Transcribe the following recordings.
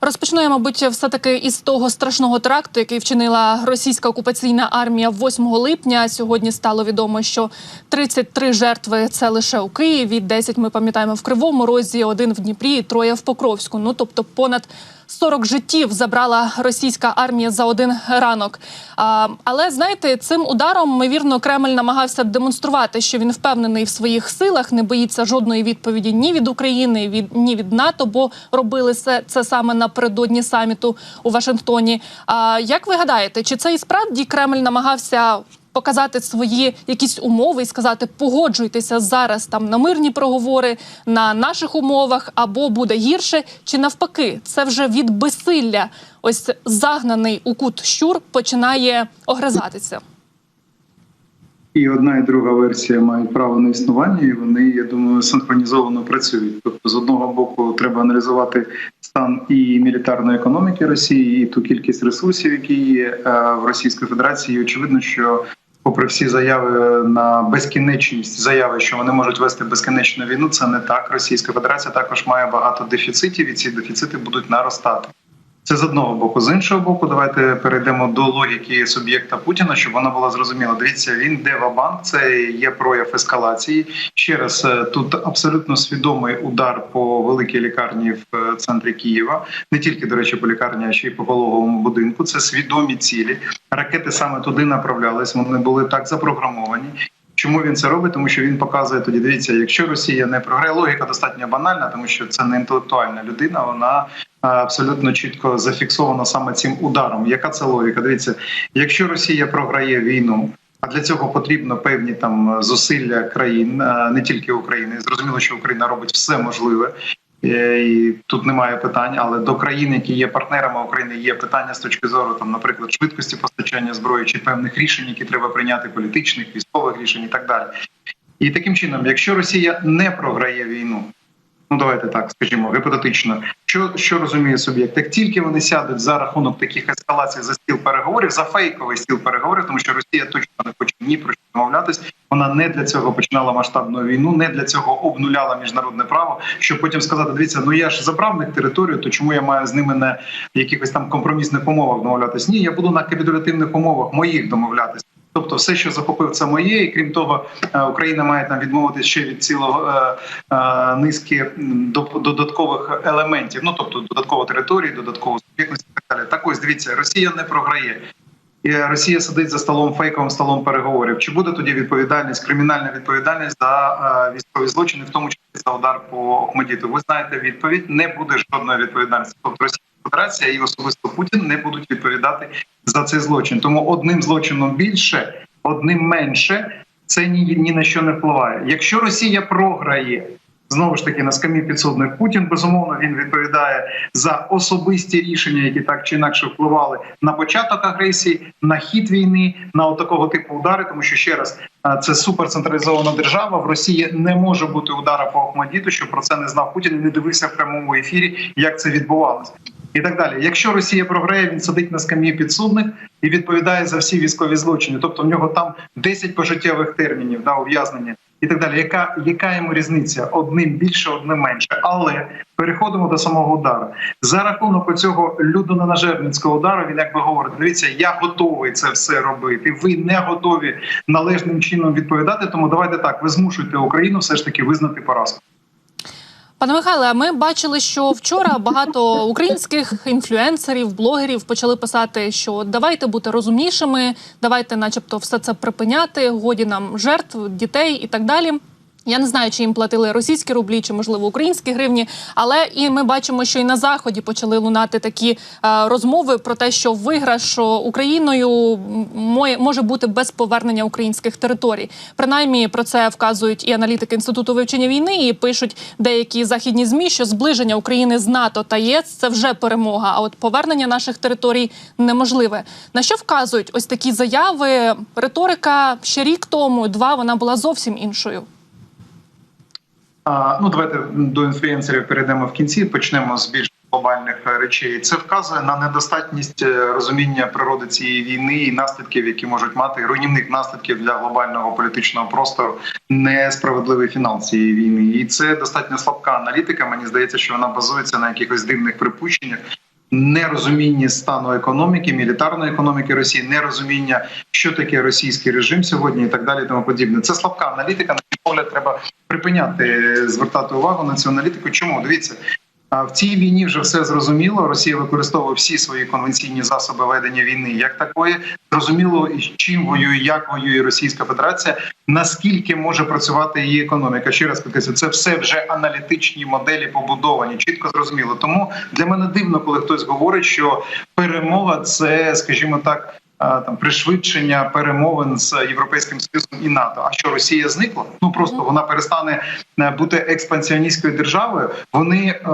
Розпочну я, мабуть, все таки із того страшного теракту, який вчинила російська окупаційна армія 8 липня. Сьогодні стало відомо, що 33 жертви це лише у Києві. 10, ми пам'ятаємо в Кривому Розі, один в Дніпрі, троє в Покровську. Ну тобто, понад 40 життів забрала російська армія за один ранок. Але знаєте, цим ударом ймовірно, Кремль намагався демонструвати, що він впевнений в своїх силах, не боїться жодної відповіді ні від України, від ні від НАТО, бо робили це, це саме напередодні саміту у Вашингтоні. А як ви гадаєте, чи це і справді Кремль намагався? Показати свої якісь умови і сказати погоджуйтеся зараз там на мирні проговори на наших умовах, або буде гірше, чи навпаки, це вже від безсилля. Ось загнаний у кут щур починає огризатися. І одна і друга версія мають право на існування, і вони, я думаю, синхронізовано працюють. Тобто, з одного боку, треба аналізувати стан і мілітарної економіки Росії, і ту кількість ресурсів, які є е, в Російській Федерації. І очевидно, що, попри всі заяви на безкінечність заяви, що вони можуть вести безкінечну війну, це не так. Російська Федерація також має багато дефіцитів, і ці дефіцити будуть наростати. Це з одного боку. З іншого боку, давайте перейдемо до логіки суб'єкта Путіна, щоб вона була зрозуміла. Дивіться, він де банк це є прояв ескалації. Ще раз е, тут абсолютно свідомий удар по великій лікарні в е, центрі Києва, не тільки до речі, по лікарні, а ще й по пологовому будинку. Це свідомі цілі. Ракети саме туди направлялись. Вони були так запрограмовані. Чому він це робить? Тому що він показує тоді. Дивіться, якщо Росія не програє, логіка достатньо банальна, тому що це не інтелектуальна людина. Вона абсолютно чітко зафіксована саме цим ударом. Яка це логіка? Дивіться, якщо Росія програє війну. А для цього потрібно певні там зусилля країн, не тільки України. Зрозуміло, що Україна робить все можливе, Е, і тут немає питань. Але до країн, які є партнерами України, є питання з точки зору там, наприклад, швидкості постачання зброї чи певних рішень, які треба прийняти політичних, військових рішень і так далі. І таким чином, якщо Росія не програє війну. Ну, давайте так скажімо, гіпотетично, що що розуміє суб'єкт? Як тільки вони сядуть за рахунок таких ескалацій за стіл переговорів, за фейковий стіл переговорів, тому що Росія точно не хоче ні про що домовлятись. Вона не для цього починала масштабну війну, не для цього обнуляла міжнародне право. Щоб потім сказати, дивіться, ну я ж забрав них територію, то чому я маю з ними на якихось там компромісних умовах домовлятись? Ні, я буду на капітулятивних умовах моїх домовлятись. Тобто, все, що захопив, це моє, і крім того, е, Україна має там відмовитися ще від цілого е, е, низки додаткових елементів. Ну тобто додаткова території, додаткову суб'єктність і так далі. Так ось дивіться, Росія не програє. Росія сидить за столом фейковим столом переговорів. Чи буде тоді відповідальність, кримінальна відповідальність за військові злочини, в тому числі за удар по Охмедіту? Ви знаєте, відповідь не буде жодної відповідальності. Тобто Російська Федерація і особисто Путін не будуть відповідати за цей злочин. Тому одним злочином більше, одним менше це ні, ні на що не впливає. Якщо Росія програє. Знову ж таки на скамі підсудних Путін безумовно він відповідає за особисті рішення, які так чи інакше впливали на початок агресії, на хід війни, на такого типу удари. Тому що ще раз це суперцентралізована держава. В Росії не може бути удара по Ахмадіту, що про це не знав Путін і не дивився в прямому ефірі, як це відбувалося і так далі. Якщо Росія програє, він сидить на скам'ї підсудних і відповідає за всі військові злочини. Тобто в нього там 10 пожиттєвих термінів да, ув'язнення і так далі. Яка яка йому різниця? Одним більше, одним менше. Але переходимо до самого удару. За рахунок цього людоненажерницького удару він якби говорить: дивіться, я готовий це все робити. Ви не готові належним чином відповідати. Тому давайте так. Ви змушуєте Україну все ж таки визнати поразку. Пане Михайле, ми бачили, що вчора багато українських інфлюенсерів, блогерів почали писати, що давайте бути розумнішими, давайте, начебто, все це припиняти, годі нам жертв, дітей і так далі. Я не знаю, чи їм платили російські рублі, чи можливо українські гривні. Але і ми бачимо, що і на заході почали лунати такі е, розмови про те, що виграш Україною може бути без повернення українських територій. Принаймні про це вказують і аналітики інституту вивчення війни, і пишуть деякі західні змі, що зближення України з НАТО та ЄС це вже перемога. А от повернення наших територій неможливе. На що вказують ось такі заяви? Риторика ще рік тому, два вона була зовсім іншою. Ну, давайте до інфлюенсерів перейдемо в кінці. Почнемо з більш глобальних речей. Це вказує на недостатність е, розуміння природи цієї війни і наслідків, які можуть мати руйнівних наслідків для глобального політичного простору, несправедливий фінал цієї війни. І це достатньо слабка аналітика. Мені здається, що вона базується на якихось дивних припущеннях. Нерозумінні стану економіки, мілітарної економіки Росії, нерозуміння, що таке російський режим сьогодні, і так далі. Тому подібне. Це слабка аналітика. На мій погляд, треба припиняти е, звертати увагу на цю аналітику. Чому дивіться? В цій війні вже все зрозуміло. Росія використовує всі свої конвенційні засоби ведення війни як такої. Зрозуміло, і чим воює, як воює Російська Федерація, наскільки може працювати її економіка. Ще раз підкреслю, це все вже аналітичні моделі побудовані, чітко зрозуміло. Тому для мене дивно, коли хтось говорить, що перемога це, скажімо так. Там пришвидшення перемовин з європейським союзом і НАТО. А що Росія зникла? Ну просто вона перестане е, бути експансіоністською державою. Вони е,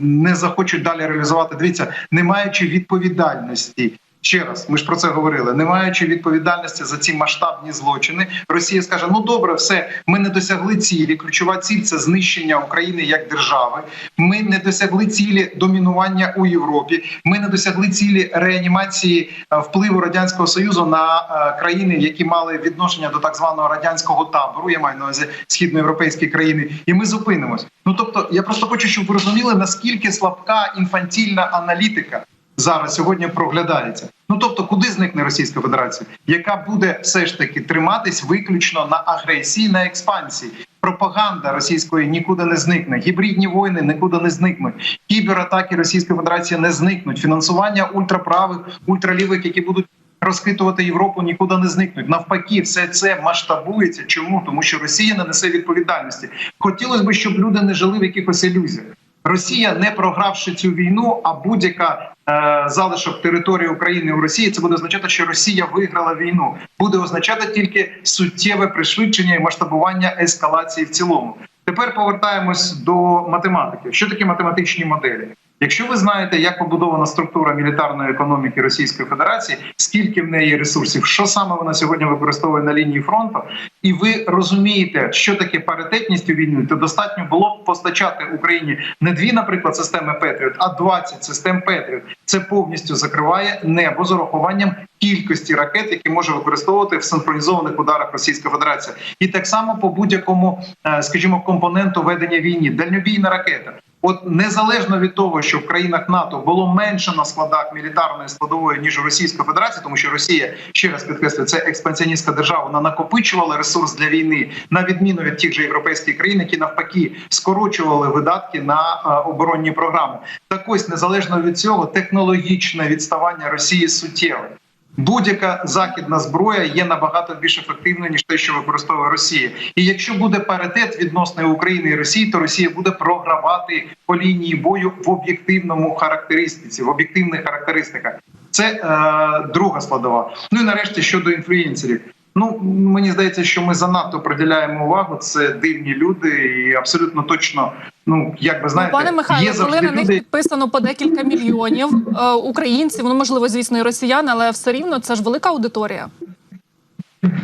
не захочуть далі реалізувати. Дивіться, не маючи відповідальності. Ще раз, ми ж про це говорили. Не маючи відповідальності за ці масштабні злочини, Росія скаже: ну добре, все, ми не досягли цілі. Ключова ціль це знищення України як держави. Ми не досягли цілі домінування у Європі. Ми не досягли цілі реанімації е, впливу радянського союзу на е, країни, які мали відношення до так званого радянського табору. Я маю на увазі східноєвропейські країни, і ми зупинимось. Ну тобто, я просто хочу, щоб ви розуміли, наскільки слабка інфантільна аналітика зараз сьогодні проглядається. Ну тобто, куди зникне Російська Федерація, яка буде все ж таки триматись виключно на агресії, на експансії. Пропаганда російської нікуди не зникне. Гібридні війни нікуди не зникнуть. Кібератаки Російської Федерації не зникнуть. Фінансування ультраправих, ультралівих, які будуть розхитувати Європу, нікуди не зникнуть. Навпаки, все це масштабується. Чому? Тому що Росія не несе відповідальності. Хотілося б, щоб люди не жили в якихось ілюзіях. Росія, не програвши цю війну, а будь-яка е, залишок території України у Росії, це буде означати, що Росія виграла війну. Буде означати тільки суттєве пришвидшення і масштабування ескалації в цілому. Тепер повертаємось до математики. Що таке математичні моделі? Якщо ви знаєте, як побудована структура мілітарної економіки Російської Федерації, скільки в неї ресурсів, що саме вона сьогодні використовує на лінії фронту, і ви розумієте, що таке паритетність у війні, то достатньо було б постачати Україні не дві, наприклад, системи Петріот, а 20 систем Петріот. Це повністю закриває небо з урахуванням кількості ракет, які може використовувати в синхронізованих ударах Російська Федерація, і так само по будь-якому, е, скажімо, компоненту ведення війни, дальнобійна ракета. От незалежно від того, що в країнах НАТО було менше на складах мілітарної складової ніж у Російської Федерації, тому що Росія ще раз підкреслюю, це експансіоністська держава. Вона накопичувала ресурс для війни на відміну від тих же європейських країн, які навпаки скорочували видатки на е, оборонні програми. Так ось незалежно від цього, технологічне відставання Росії суттєве. Будь-яка західна зброя є набагато більш ефективною ніж те, що використовує Росія. І якщо буде паритет відносно України і Росії, то Росія буде програвати по лінії бою в об'єктивному характеристиці, в об'єктивних характеристиках. Це е, друга складова. Ну і нарешті щодо інфлюєнсерів. Ну мені здається, що ми занадто приділяємо увагу. Це дивні люди, і абсолютно точно, ну як би знаєте, Ну, Пане Михайло, коли на них підписано по декілька мільйонів е, українців, ну можливо, звісно, і росіян, але все рівно це ж велика аудиторія.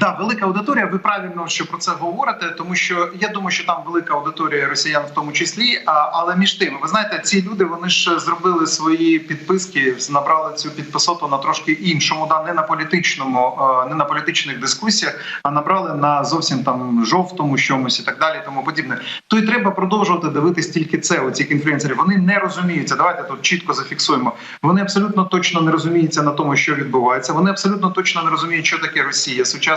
Так, велика аудиторія. Ви правильно що про це говорите, тому що я думаю, що там велика аудиторія росіян, в тому числі. А, але між тим, ви знаєте, ці люди вони ж зробили свої підписки, набрали цю підписоту на трошки іншому, да не на політичному, е, не на політичних дискусіях, а набрали на зовсім там жовтому чомусь і так далі. Тому подібне. То й треба продовжувати дивитись тільки це. У цих інфлюенсерів вони не розуміються. Давайте тут чітко зафіксуємо. Вони абсолютно точно не розуміються на тому, що відбувається. Вони абсолютно точно не розуміють, що таке Росія сучасна.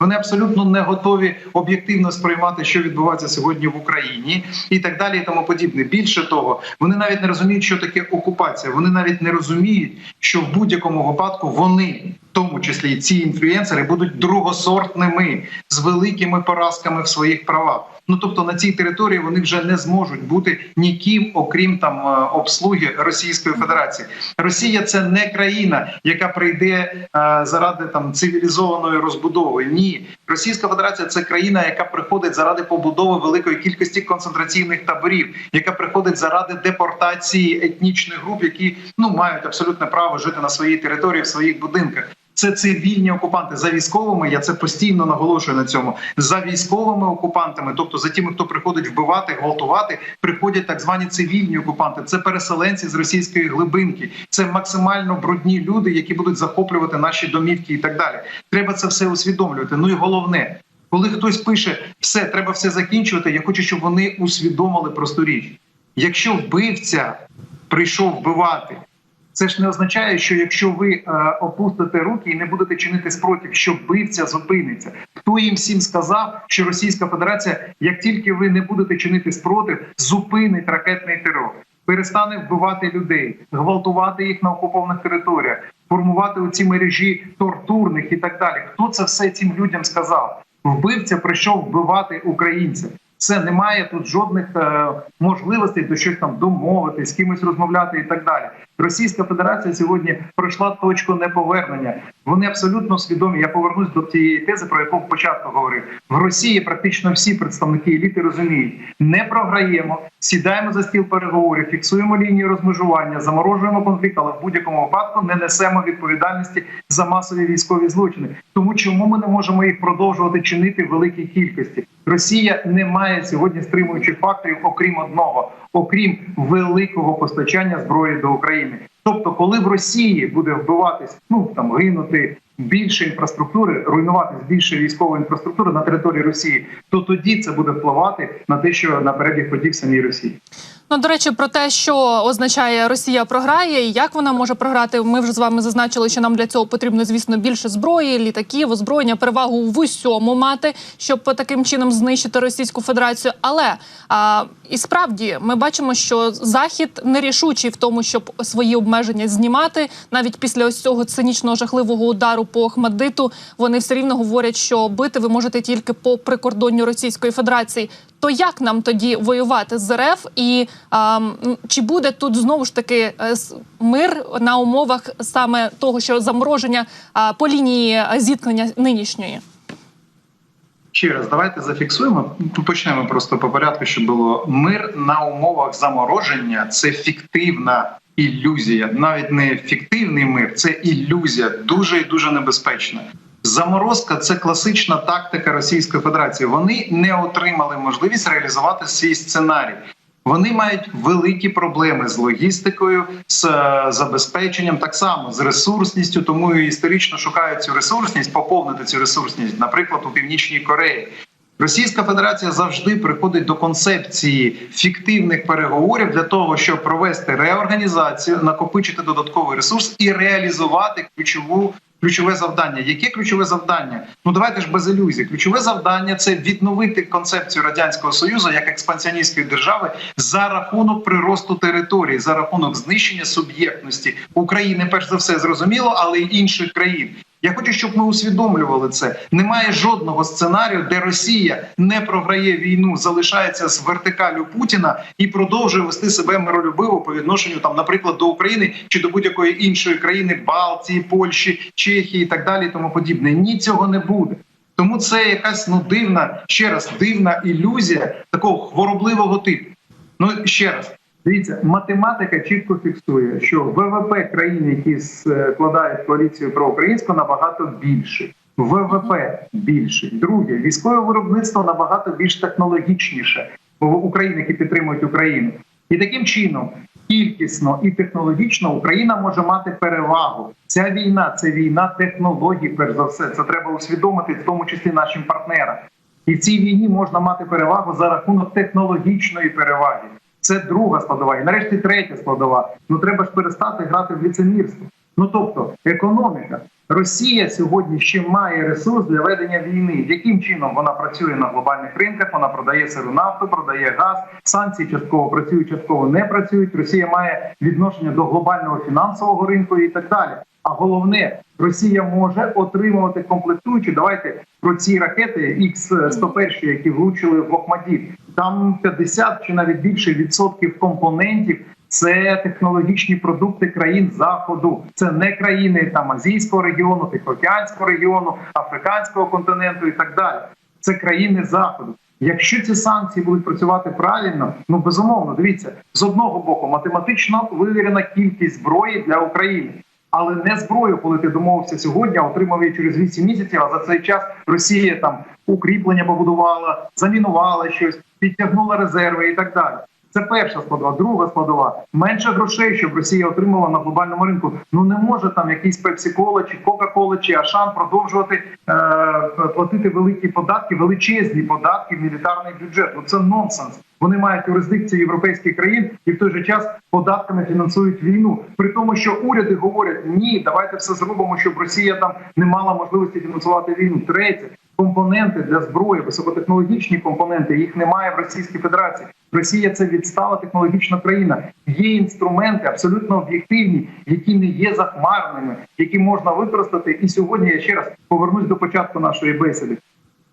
Вони абсолютно не готові об'єктивно сприймати, що відбувається сьогодні в Україні, і так далі, і тому подібне. Більше того, вони навіть не розуміють, що таке окупація. Вони навіть не розуміють, що в будь-якому випадку вони, тому числі ці інфлюенсери, будуть другосортними з великими поразками в своїх правах. Ну тобто на цій території вони вже не зможуть бути ніким, окрім там е, обслуги Російської Федерації. Росія це не країна, яка прийде е, заради там цивілізованої розбудови. Ні, Російська Федерація це країна, яка приходить заради побудови великої кількості концентраційних таборів, яка приходить заради депортації етнічних груп, які ну мають абсолютне право жити на своїй території в своїх будинках. Це цивільні окупанти за військовими. Я це постійно наголошую на цьому. За військовими окупантами, тобто за тими, хто приходить вбивати, гвалтувати, приходять так звані цивільні окупанти. Це переселенці з російської глибинки. Це максимально брудні люди, які будуть захоплювати наші домівки і так далі. Треба це все усвідомлювати. Ну і головне, коли хтось пише все, треба все закінчувати. Я хочу, щоб вони усвідомили просту річ. Якщо вбивця прийшов вбивати Це ж не означає, що якщо ви е, опустите руки і не будете чинити спротив, що бивця зупиниться. Хто їм всім сказав, що Російська Федерація, як тільки ви не будете чинити спротив, зупинить ракетний терор, перестане вбивати людей, гвалтувати їх на окупованих територіях, формувати оці мережі тортурних і так далі. Хто це все цим людям сказав? Вбивця прийшов вбивати українців. Все немає тут жодних е, можливостей до щось там домовити, з кимось розмовляти і так далі. Російська Федерація сьогодні пройшла точку неповернення. Вони абсолютно свідомі. Я повернусь до тієї тези, про яку початку говорив. В Росії практично всі представники еліти розуміють: не програємо, сідаємо за стіл переговорів, фіксуємо лінію розмежування, заморожуємо конфлікт, але в будь-якому випадку не несемо відповідальності за масові військові злочини. Тому чому ми не можемо їх продовжувати чинити в великій кількості? Росія не має сьогодні стримуючих факторів, окрім одного, окрім великого постачання зброї до України. Тобто, коли в Росії буде вбиватись, ну там гинути більше інфраструктури, руйнуватись більше військової інфраструктури на території Росії, то тоді це буде впливати на те, що на перебіг подій в самій Росії. Ну, до речі, про те, що означає Росія програє, і як вона може програти. Ми вже з вами зазначили, що нам для цього потрібно, звісно, більше зброї, літаків, озброєння, перевагу в усьому мати, щоб таким чином знищити Російську Федерацію. Але а, і справді ми бачимо, що Захід нерішучий в тому, щоб свої обмеження знімати. Навіть після ось цього цинічного жахливого удару по Охмаддиту вони все рівно говорять, що бити ви можете тільки по прикордонню Російської Федерації. То як нам тоді воювати з РФ, і а, чи буде тут знову ж таки е, мир на умовах саме того, що замороження а, по лінії е, зіткнення нинішньої? Ще раз, давайте зафіксуємо. Почнемо просто по порядку, щоб було мир на умовах замороження. Це фіктивна ілюзія, навіть не фіктивний мир, це ілюзія, дуже і дуже небезпечна. Заморозка це класична тактика Російської Федерації. Вони не отримали можливість реалізувати свій сценарій. Вони мають великі проблеми з логістикою, з е, забезпеченням, так само з ресурсністю, тому і історично шукають цю ресурсність, поповнити цю ресурсність, наприклад, у північній Кореї. Російська Федерація завжди приходить до концепції фіктивних переговорів для того, щоб провести реорганізацію, накопичити додатковий ресурс і реалізувати ключову ключове завдання. Яке ключове завдання? Ну давайте ж без ілюзій. Ключове завдання це відновити концепцію радянського союзу як експансіоністської держави за рахунок приросту території, за рахунок знищення суб'єктності України. Перш за все зрозуміло, але й інших країн. Я хочу, щоб ми усвідомлювали це. Немає жодного сценарію, де Росія не програє війну, залишається з вертикалю Путіна і продовжує вести себе миролюбиво по відношенню там, наприклад, до України чи до будь-якої іншої країни Балтії, Польщі, Чехії і так далі. і Тому подібне. Ні, цього не буде. Тому це якась ну дивна, ще раз дивна ілюзія такого хворобливого типу. Ну ще раз. Дивіться, математика чітко фіксує, що ВВП країн, які складають коаліцію проукраїнську, набагато більший. ВВП більший. Друге, військове виробництво набагато більш технологічніше в Україні, які підтримують Україну. І таким чином, кількісно і технологічно Україна може мати перевагу. Ця війна це війна технологій, перш за все. Це треба усвідомити, в тому числі нашим партнерам. І в цій війні можна мати перевагу за рахунок технологічної переваги. Це друга складова. І нарешті третя складова. Ну треба ж перестати грати в ліцемірство. Ну тобто, економіка. Росія сьогодні ще має ресурс для ведення війни. Яким чином вона працює на глобальних ринках? Вона продає сиру нафту, продає газ. Санкції частково працюють, частково не працюють. Росія має відношення до глобального фінансового ринку і так далі. А головне, Росія може отримувати комплектуючі. Давайте про ці ракети Х-101, які влучили в Охмадіт. Там 50 чи навіть більше відсотків компонентів. Це технологічні продукти країн заходу. Це не країни там азійського регіону, Тихоокеанського регіону, африканського континенту і так далі. Це країни заходу. Якщо ці санкції будуть працювати правильно, ну безумовно, дивіться з одного боку, математично вивірена кількість зброї для України. Але не зброю, коли ти домовився сьогодні, отримав її через 8 місяців. А за цей час Росія там укріплення побудувала, замінувала щось, підтягнула резерви і так далі. Це перша складова. Друга складова менше грошей, щоб Росія отримала на глобальному ринку. Ну не може там якийсь Пепсі-кола чи Кока-кола чи Ашан продовжувати е, платити великі податки, величезні податки в мілітарний бюджет. Ну це нонсенс. Вони мають юрисдикцію європейських країн і в той же час податками фінансують війну. При тому, що уряди говорять ні, давайте все зробимо, щоб Росія там не мала можливості фінансувати війну. Третє компоненти для зброї, високотехнологічні компоненти. Їх немає в Російській Федерації. Росія це відстала технологічна країна. Є інструменти абсолютно об'єктивні, які не є захмарними, які можна використати. І сьогодні я ще раз повернусь до початку нашої бесіди.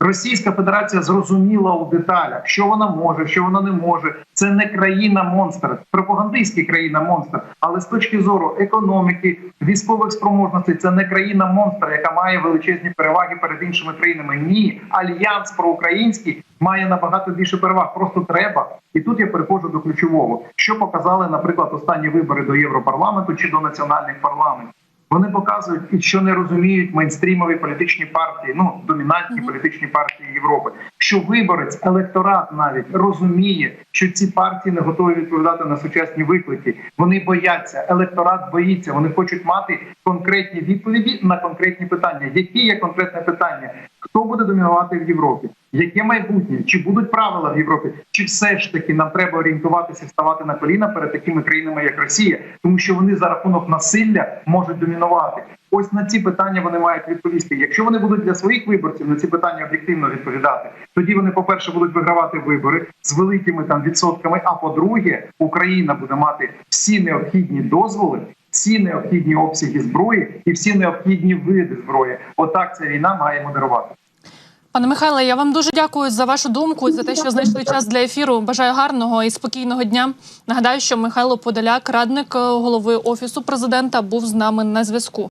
Російська Федерація зрозуміла у деталях, що вона може, що вона не може. Це не країна монстр, пропагандистська країна монстр. Але з точки зору економіки, військових спроможностей, це не країна монстр, яка має величезні переваги перед іншими країнами. Ні, альянс проукраїнський має набагато більше переваг. Просто треба. І тут я переходжу до ключового, що показали, наприклад, останні вибори до Європарламенту чи до національних парламентів. Вони показують, що не розуміють мейнстрімові політичні партії, ну домінантні політичні партії Європи. Що виборець, електорат навіть розуміє, що ці партії не готові відповідати на сучасні виклики. Вони бояться, електорат боїться. Вони хочуть мати конкретні відповіді на конкретні питання. Які є конкретне питання? Хто буде домінувати в Європі? Яке майбутнє? Чи будуть правила в Європі? Чи все ж таки нам треба орієнтуватися, і ставати на коліна перед такими країнами, як Росія, тому що вони за рахунок насилля можуть домінувати? Ось на ці питання вони мають відповісти. Якщо вони будуть для своїх виборців на ці питання об'єктивно відповідати, тоді вони, по перше, будуть вигравати вибори з великими там відсотками. А по-друге, Україна буде мати всі необхідні дозволи. Всі необхідні обсяги зброї і всі необхідні види зброї. Отак ця війна має модерувати. Пане Михайле, я вам дуже дякую за вашу думку і за те, що знайшли час для ефіру. Бажаю гарного і спокійного дня. Нагадаю, що Михайло Подоляк, радник е, голови офісу президента, був з нами на зв'язку.